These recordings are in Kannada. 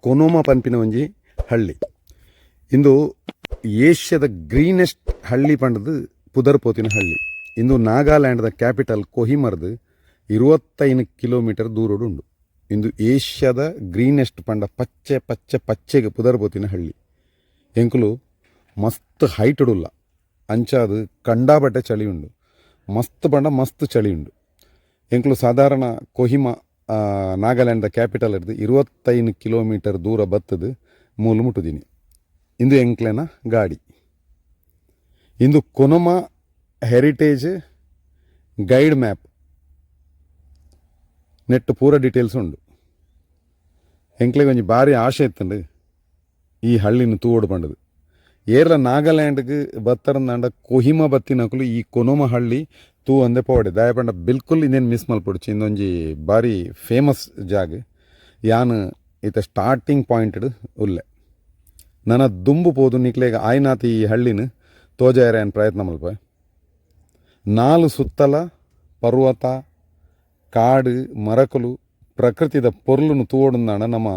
ಕೊನೋಮ ಪನ್ಪಿನ ಒಂಜಿ ಹಳ್ಳಿ. ಇಂದು ಏಷ್ಯಾದ ಗ್ರೀನೆಸ್ಟ್ ಹಳ್ಳಿ ಪಂಡದು ಪುದರ್ಪೋತಿನ ಹಳ್ಳಿ. ಇಂದು ನಾಗಾಲ್ಯಾಂಡ್ದ ಕ್ಯಾಪಿಟಲ್ ಕೊಹಿಮರ್ದು ಇರುವತ್ತೈದು ಕಿಲೋಮೀಟರ್ ದೂರಡು ಉಂಡು ಇಂದು ಏಷ್ಯಾದ ಗ್ರೀನೆಸ್ಟ್ ಪಂಡ ಪಚ್ಚೆ ಪಚ್ಚೆ ಪಚ್ಚೆಗೆ ಪುದರ್ಪೋತಿನ ಹಳ್ಳಿ. ಎಂಕುಲು ಮಸ್ತ್ ಹೈಟ್ ಉಡುಲ್ಲ. ಅಂಚಾದು ಕಂಡಾಬಟ್ಟೆ ಚಳಿ ಉಂಡು ಮಸ್ತ್ ಪಂಡ ಮಸ್ತ್ ಚಳಿ ಉಂಡು ಎಂಕ್ಲು ಸಾಧಾರಣ ಕೊಹಿಮ ನಾಗಾಲ್ಯಾಂಡ್ದ ಕ್ಯಾಪಿಟಲ್ ಹಿಡ್ದು ಇರುವತ್ತೈದು ಕಿಲೋಮೀಟರ್ ದೂರ ಬತ್ತದು ಮೂಲು ಮುಟ್ಟುದೀನಿ. ಇಂದು ಎಂಕ್ಲೆನ ಗಾಡಿ. ಇಂದು ಕೊನಮ ಹೆರಿಟೇಜ್ ಗೈಡ್ ಮ್ಯಾಪ್. ನೆಟ್ ಪೂರ ಡೀಟೇಲ್ಸ್ ಉಂಡು. ಎಂಕ್ಲೆಗೆ ಒಂಜಿ ಭಾರಿ ಆಶೆ ಇತ್ತಂಡು ಈ ಹಳ್ಳಿನ ತೂವೋಡು ಪಂಡದು. ಏರ್ಲ ನಾಗಾಲ್ಯಾಂಡ್ಗೆ ಬತ್ತರಂದಾಂಡ ಕೊಹಿಮ ಬತ್ತಿನಕಲು ಈ ಕೊನೊಮ ಹಳ್ಳಿ ತೂ ಅಂದೆ ಪೋಡೆ ದಯಪಂಡ ಬಿಲ್ಕುಲ್ ಇನ್ನೇನು ಮಿಸ್ ಮಲ್ಪೊಡುಚಿ. ಇಂದೊಂಜಿ ಬಾರಿ ಫೇಮಸ್ ಜಾಗ. ಯಾನ್ ಈತ ಸ್ಟಾರ್ಟಿಂಗ್ ಪಾಯಿಂಟ್ ಉಲ್ಲೆ. ನನ್ನ ದುಂಬು ಪೋದು ನಿಕ್ಲೆಗ ಆಯ್ನಾತ್ ಈ ಹಳ್ಳಿನ ತೋಜಾಯರ ಪ್ರಯತ್ನ ಮಲ್ಪ. ನಾಲ್ಕು ಸುತ್ತಲ, ಪರ್ವತ, ಕಾಡು, ಮರಕಲು, ಪ್ರಕೃತಿದ ಪೊರ್ಲುನು ತೂವಡುಂದಾಂಡ ನಮ್ಮ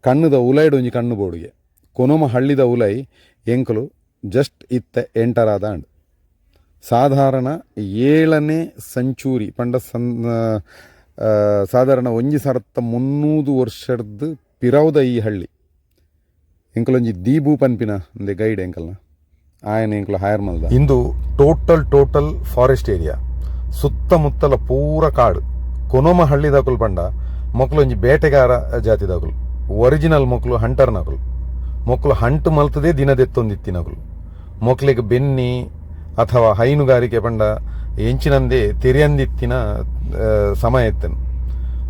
ಕಣ್ಣುದ ಉಲೈಡ್ ಒಂಜಿ ಕಣ್ಣು ಬೋಡುಗೆ. ಕೊನೊಮ ಹಳ್ಳಿದ ಉಲೈ ಎಂಕಲು ಜಸ್ಟ್ ಇತ್ತ ಎಂಟರಾದ ಅಂಡ್. ಸಾಧಾರಣ ಏಳನೇ ಸಂಚೂರಿ ಪಂಡ ಸನ್ ಸಾಧಾರಣ ಒಂಜಿ ಸಾವಿರದ ಮುನ್ನೂರು ವರ್ಷದ ಪಿರೌದ ಈ ಹಳ್ಳಿ. ಎಂಕಲೊಂಜಿ ದೀಬು ಪನ್ಪಿನ ಒಂದೇ ಗೈಡ್ ಎಂಕಲ್ನ. ಆಯನ ಎಂಕಲು ಹೈರ್ ಮಲ್ದ. ಇಂದು ಟೋಟಲ್ ಟೋಟಲ್ ಫಾರೆಸ್ಟ್ ಏರಿಯಾ ಸುತ್ತಮುತ್ತಲ ಪೂರ ಕಾಡು. ಕೊನೊಮ ಹಳ್ಳಿದಾಕುಲು ಪಂಡ ಮೊಕ್ಕಲೊಂಜಿ ಬೇಟೆಗಾರ ಜಾತಿದಾಕುಲು ಒರಿಜಿನಲ್ ಮೊಕ್ಕಲು ಹಂಟರ್ ನಕುಲು. ಮೊಕ್ಕಲು ಹಂಟ್ ಮಲ್ತದೇ ದಿನದೆತ್ತೊಂದಿತ್ತಿನಕುಲು ಮೊಕ್ಕಲಿಗೆ ಬೆನ್ನಿ ಅಥವಾ ಹೈನುಗಾರಿಕೆ ಪಂಡ ಎಂಚಿನಂದೇ ತೆರೆಯಂದಿತ್ತಿನ ಸಮಯ ಇತ್ತನು.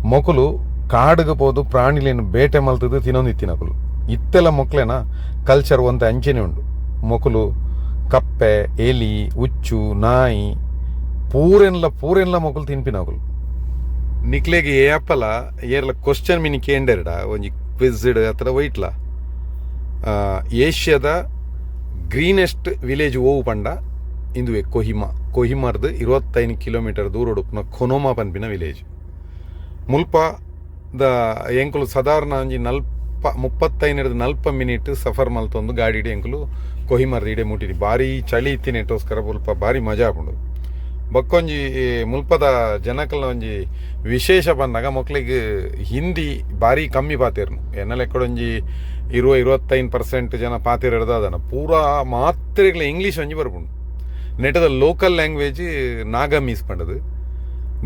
ಮೊಕುಲು ಕಾಡುಗೆ ಪೋದು ಪ್ರಾಣಿಲೇನು ಬೇಟೆ ಮಲ್ತದ್ದು ತಿನ್ನೊಂದಿತ್ತಿನಕುಲು ಇತ್ತೆಲ್ಲ ಮೊಕ್ಲೆನ ಕಲ್ಚರ್ ಒಂತ ಅಂಚೆನೆ ಉಂಡು ಮೊಕುಲು ಕಪ್ಪೆ ಎಲಿ ಉಚ್ಚು ನಾಯಿ ಪೂರೆನ್ಲ ಪೂರೆನ್ಲ ಮೊಕುಲು ತಿನ್ಪಿನಕುಲು ನಿಕ್ಲೆಗೆ ಏಪಲ ಏರ್ಲ ಕ್ವಶನ್ ಮಿನಿ ಕೇಂಡೆರ್ಡ ಒಂಜಿ ಕ್ವಿಜ್ಡ್ ಅತ್ರ ಆ, ಏಷ್ಯಾದ ಗ್ರೀನೆಸ್ಟ್ ವಿಲೇಜ್ ಓವು ಪಂಡ ಇಂದುವೆ ಕೊಹಿಮಾ. ಕೊಹಿಮಾರ್ದು ಇರುವತ್ತೈದು ಕಿಲೋಮೀಟರ್ ದೂರ ಉಡುಪಿನ ಕೊನೋಮಾ ಪನ್ಪಿನ ವಿಲೇಜ್ ಮುಲ್ಪ ದ ಎಂಕುಲು ಸಾಧಾರಣ ಒಂಜಿ ನಲ್ಪ ಮುಪ್ಪತ್ತೈನರದ ನಲ್ಪ ಮಿನಿಟ್ ಸಫರ್ ಮಲ್ತೊಂದು ಗಾಡಿ ಎಂಕುಲು ಕೊಹಿಮಾರ್ದು ಇಡೆ ಮುಟ್ಟಿನಿ ಭಾರಿ ಚಳಿ ಇತ್ತಿನೆಟ್ಟೋಸ್ಕರ ಮುಲ್ಪ ಭಾರಿ ಮಜಾ ಆಪುಂಡು. ಬಕ್ಕೊಂಜಿ ಮುಲ್ಪದ ಜನಕಲ್ನ ಒಂಜಿ ವಿಶೇಷ ಬಂದಾಗ ಮಕ್ಕಳಿಗೆ ಹಿಂದಿ ಭಾರಿ ಕಮ್ಮಿ ಪಾತಿರ್ನು. ಎನ್ನ ಲೆಕ್ಕಡೊಂಜಿ ಇರುವ, ಇರುವತ್ತೈದು ಪರ್ಸೆಂಟ್ ಜನ ಪಾತಿರೋದು ಅದನ್ನು ಪೂರಾ ಮಾತ್ರೆಗಳ ಇಂಗ್ಲೀಷ್ ಒಂಜಿ ನೆಟದ ಲೋಕಲ್ ಲ್ಯಾಂಗ್ವೇಜ್ ನಾಗಮೀಸ್ ಪಂಡದು.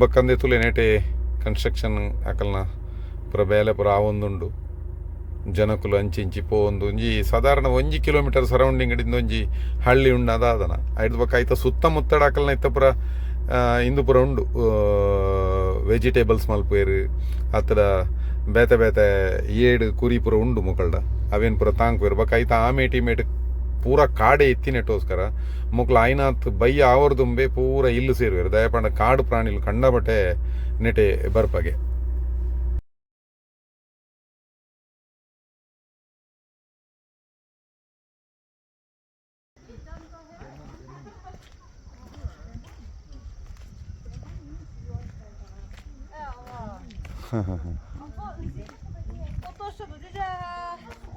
ಬಕ್ಕಂದೆ ತುಲೆ ನೆಟೆ ಕನ್ಸ್ಟ್ರಕ್ಷನ್ ಅಕಲ್ನ ಪುರ ಬೇಲೆ ಪುರ ಆವೊಂದುಂಡು ಜನಕುಲು ಅಂಚಿ ಇಂಚಿ ಪೋವೊಂದು ಒಂಜಿ ಸಾಧಾರಣ ಒಂಜಿ ಕಿಲೋಮೀಟರ್ ಸರೌಂಡಿಂಗ್ ಇಡಿಂದ ಒಂಜಿ ಹಳ್ಳಿ ಉಂಡು ಅದಾದನ ಐದು ಬಕ್ಕ ಐತ ಸುತ್ತಮುತ್ತಡ ಅಕಲ್ನ ಇತ್ತ ಪುರ ಆ, ಇಂದು ಪುರ ಉಂಡು. ವೆಜಿಟೇಬಲ್ಸ್ ಮಲ್ಪೇರು ಅತ್ತಡ ಬೇತೆ ಬೇತೆ ಏಡು ಕುರಿ ಪುರ ಉಂಡು ಮುಕಲ್ಡ. ಅವೇನು ಪುರ ತಾಂಕ್ವೇರು. ಬಕ್ಕ ಐತ ಆಮೇಟಿ ಇಮೇಟ್ ಪೂರ ಕಾಡೆ ಎತ್ತಿನೆಟ್ಟೋಸ್ಕರ ಮುಕ್ಲ ಐನಾತ್ ಆವರ್ ಆವರ್ದುಂಬೆ ಪೂರ ಇಲ್ಲು ಸೇರುವೆರು ದಯಪಂಡ ಕಾಡು ಪ್ರಾಣಿಲು ಕಂಡಬಟ್ಟೆ ನೆಟೆ ಬರ್ಪಗೆ.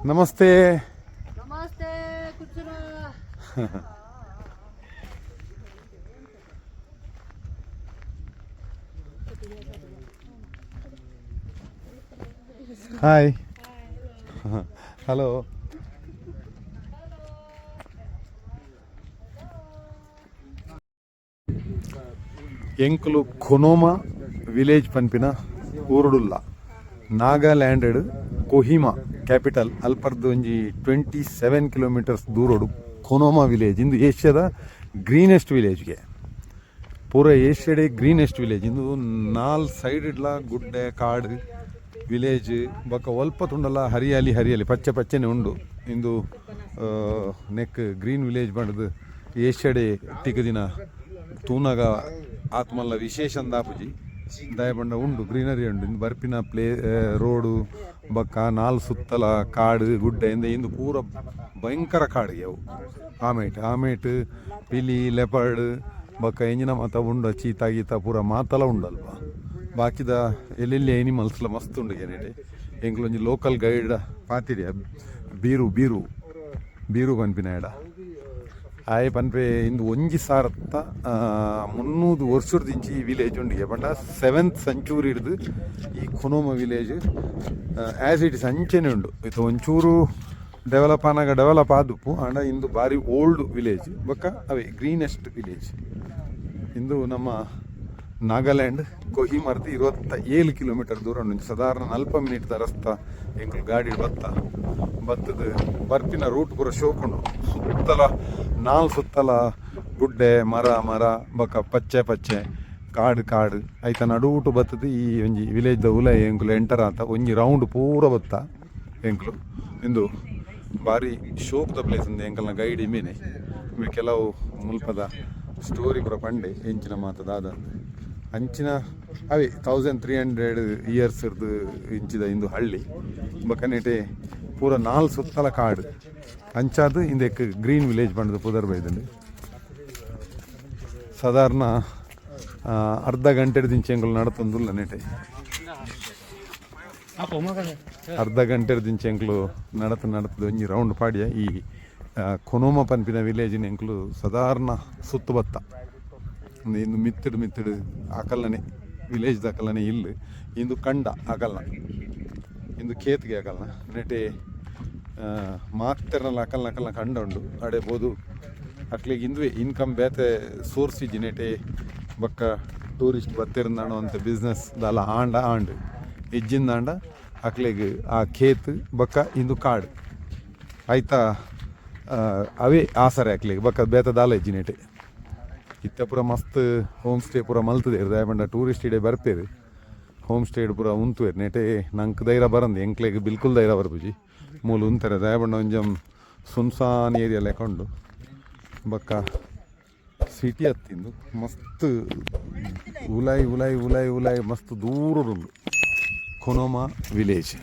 ನಮಸ್ತೆ. ಹಾಯ್ ಹಲೋ ಎಂಕುಲು ಖೊನೋಮಾ ವಿಲೇಜ್ ಪನ್ಪಿನ ಊರುಡುಲ್ಲ ನಾಗಾಲ್ಯಾಂಡ್ ಕೊಹಿಮಾ ಕ್ಯಾಪಿಟಲ್ ಅಲ್ಪರ್ದು ಒಂಜಿ ಟ್ವೆಂಟಿ ಸೆವೆನ್ ಕಿಲೋಮೀಟರ್ಸ್ ದೂರೋಡು ಖೊನೋಮಾ ವಿಲೇಜ್ ಇಂದು ಏಷ್ಯಾದ ಗ್ರೀನೆಸ್ಟ್ ವಿಲೇಜ್ಗೆ ಪೂರ ಏಷ್ಯಾಡೆ ಗ್ರೀನೆಸ್ಟ್ ವಿಲೇಜ್ ಇಂದು ನಾಲ್ ಸೈಡ್ ಇಡ್ಲ ಗುಡ್ಡೆ ಕಾಡು ವಿಲೇಜ್ ಬಕ ಒಲ್ಪ ತುಂಡಲ್ಲ ಹರಿಯಾಲಿ ಹರಿಯಾಲಿ ಪಚ್ಚೆ ಪಚ್ಚೆನೆ ಉಂಡು ಇಂದು ನೆಕ್ ಗ್ರೀನ್ ವಿಲೇಜ್ ಬಂಡದು ಏಷ್ಯಾಡೆ ದಿನ ತೂನಾಗ ಆತ್ಮಲ್ಲ ವಿಶೇಷ ಅಂದಾಪುಜಿ ದಯಬಂಡ ಉಂಡು ಗ್ರೀನರಿ ಉಂಡು ಇಂದು ಬರ್ಪಿನ ಪ್ಲೇ ರೋಡು ಬಕ್ಕ, ನಾಲ್ ಸುತ್ತಲ, ಕಾಡು, ಗುಡ್ಡ ಇಂದ ಇಂದು ಪೂರ ಭಯಂಕರ ಕಾಡಿಗೆ ಅವು. ಆಮೇಟ್ ಆಮೇಟ್, ಪಿಲಿ ಲೆಪರ್ಡ್ ಬಕ್ಕ ಎಂಜಿನ ಮಾತ ಉಂಡು, ಚೀತ ಗೀತ ಪೂರ ಮಾತಲ ಉಂಡಲ್ವ. ಬಾಕಿದ ಎಲ್ಲೆಲ್ಲಿ ಎನಿಮಲ್ಸ್ಲ ಮಸ್ತ್ ಉಂಡು ಏನೇಳಿ ಎಂಕ್ಲೊಂಜಿ ಲೋಕಲ್ ಗೈಡ್ ಪಾತಿರಿ ಬೀರು ಬೀರು ಬೀರು ಪನ್ಪಿನ ಎಡ. ಆಯ್ ಪನ್ಪೆ ಇಂದು ಒಂಜಿ ಸಾರತ್ತ ಮುನ್ನೂರು ವರ್ಷದಿಂಚಿ ಈ ವಿಲೇಜ್ ಉಂಡಿಗೆ. ಪಂಡ ಸೆವೆಂತ್ ಸೆಂಚುರಿ ಈ Khonoma village as it is ಅಂಚೆನೆ ಉಂಡು. ಇದು ಒಂಚೂರು ಡೆವಲಪ್ ಆನಾಗ ಡೆವಲಪ್ ಆದುಪ್ಪು ಆಂಡ ಇಂದು ಬಾರಿ ಓಲ್ಡ್ ವಿಲೇಜ್ ಬೊಕ್ಕ ಅವೇ ಗ್ರೀನೆಸ್ಟ್ ವಿಲೇಜ್ ಇಂದು ನಮ್ಮ ನಾಗಾಲ್ಯಾಂಡ್ ಕೊಹಿಮರ್ದು ಇರುವತ್ತ ಏಳು ಕಿಲೋಮೀಟರ್ ದೂರ ಉಂಟು. ಸಾಧಾರಣ ನಲ್ಪ ಮಿನಿಟ್ ರಸ್ತ ಎಂಕಲ್ ಗಾಡಿ ಬತ್ತ. ಬತ್ತದ ಬರ್ಪಿನ ರೂಟ್ ಪೂರ ಶೋಕೊಂಡು. ಸುತ್ತಲ ನಾಲ್ ಸುತ್ತಲ ಗುಡ್ಡೆ, ಮರ ಮರ, ಬಕ, ಪಚ್ಚೆ ಪಚ್ಚೆ, ಕಾಡು ಕಾಡು. ಐತ ನಡುಟು ಬತ್ತದ ಈ ಒಂಜಿ ವಿಲೇಜ್ದ ಉಲ ಎಂಕುಲು ಎಂಟರ್ ಆತ ಒಂಜಿ ರೌಂಡ್ ಪೂರ ಬತ್ತ ಎಂಕುಲು ಇಂದು ಭಾರಿ ಶೋಕ್ದ ಪ್ಲೇಸ್ ಅಂದೆ ಎಂಕಲ್ನ ಗೈಡ್ ಇವೆ ಕೆಲವು ಮುಲ್ಪದ ಸ್ಟೋರಿ ಪೂರ ಪಂಡೆ ಎಂಚಿನ ಮಾತದಾದ ಅಂಚಿನ, ಅವೆ ತೌಸಂಡ್ ತ್ರೀ ಹಂಡ್ರೆಡ್ ಇಯರ್ಸ್ ಇರ್ದು ಇಂಚಿದ ಇಂದು ಹಳ್ಳಿ. ಬಕನೆಟೆ ಪೂರ ನಾಲ್ ಸುತ್ತಲ ಕಾಡು. ಅಂಚಾದು ಇಂದೆಕ್ ಗ್ರೀನ್ ವಿಲೇಜ್ ಬಂಡದು ಪುದರ್ ಬೈದಲ್ಲಿ. ಸಾಧಾರಣ ಅರ್ಧ ಗಂಟೆ ದಿಂಚೆಂಗಳು ನಡತಂದುಲ್ಲ ನೆಟೆ ಅರ್ಧ ಗಂಟೆ ದಿಂಚೆಂಕ್ಲು ನಡತ ನಡತದ ಒಂಜಿ ರೌಂಡ್ ಪಾಡ್ಯ ಈ ಕೊನೋಮ ಪನ್ಪಿನ ವಿಲೇಜಿನ ಎಂಕ್ಲು ಸಾಧಾರಣ ಸುತ್ತು ಬತ್ತ. ಇಂದು ಮಿತ್ತಡು ಮಿತ್ತಡು ಅಕಲ್ಲನೆ ವಿಲೇಜ್ ಅಕಲ್ಲನೆ ಇಲ್ಲಿ ಇಂದು ಕಂಡ ಆಗಲ್ಲ ಇಂದು ಕೇತ್ಗೆ ಆಗಲ್ಲ ನೆಟೆ ಮಾತೆರ್ನಲ್ಲ ಅಕಲ್ನ ಅಕಲ್ನ ಕಂಡ ಉಂಡು ಅಡೆ ಬೋದು ಅಕ್ಲಿಗೆ ಇಂದುವೆ ಇನ್ಕಮ್ ಬೇತೆ ಸೋರ್ಸ್ ಜನೇಟೆ, ಬಕ್ಕ ಟೂರಿಸ್ಟ್ ಬತ್ತಿರಂದಾಂಡ ಅಂತ ಬಿಸ್ನೆಸ್ ದಾಲ ಆಂಡ ಆಂಡ್. ಇಜ್ಜಿಂದಾಂಡ ಅಕ್ಲಿಗೆ ಆ ಖೇತ್, ಬಕ್ಕ ಇಂದು ಕಾಡು. ಆಯ್ತಾ? ಅವೇ ಆಸರೆ ಅಕ್ಲಿಗೆ, ಬಕ್ಕ ಬೇತ ದಾಲ ಇಜ್ಜಿ ಇತ್ತೆ ಪೂರ ಮಸ್ತ್ ಹೋಮ್ ಸ್ಟೇ ಪೂರ ಮಲ್ತದೆ ದಯಪಂಡ ಟೂರಿಸ್ಟ್ ಇಡೆ ಬರ್ಪೇರು. ಹೋಮ್ ಸ್ಟೇಡ್ ಪೂರ ಉಂತುವೆರ್ ನೆಟೆ ನಂಕ್ ಧೈರ್ಯ ಬರಂದು. ಎಂಕ್ಲೆಗ್ ಬಿಲ್ಕುಲ್ ಧೈರ್ಯ ಬರ್ಪುಜಿ ಮೂಲ ಉಂತಾರೆ. ದಯಬಣ್ಣ ಒಂಜಂ ಸುನ್ಸಾನ್ ಏರಿಯಾ ಲೆಕೊಂಡು ಬಕ್ಕ ಸಿಟಿ ಹತ್ತಿಂದು ಮಸ್ತ್ ಉಲಾಯಿ ಉಲಾಯಿ ಉಲಾಯಿ ಉಲಾಯಿ, ಮಸ್ತ್ ದೂರ ಕೊನೋಮಾ ವಿಲೇಜ್.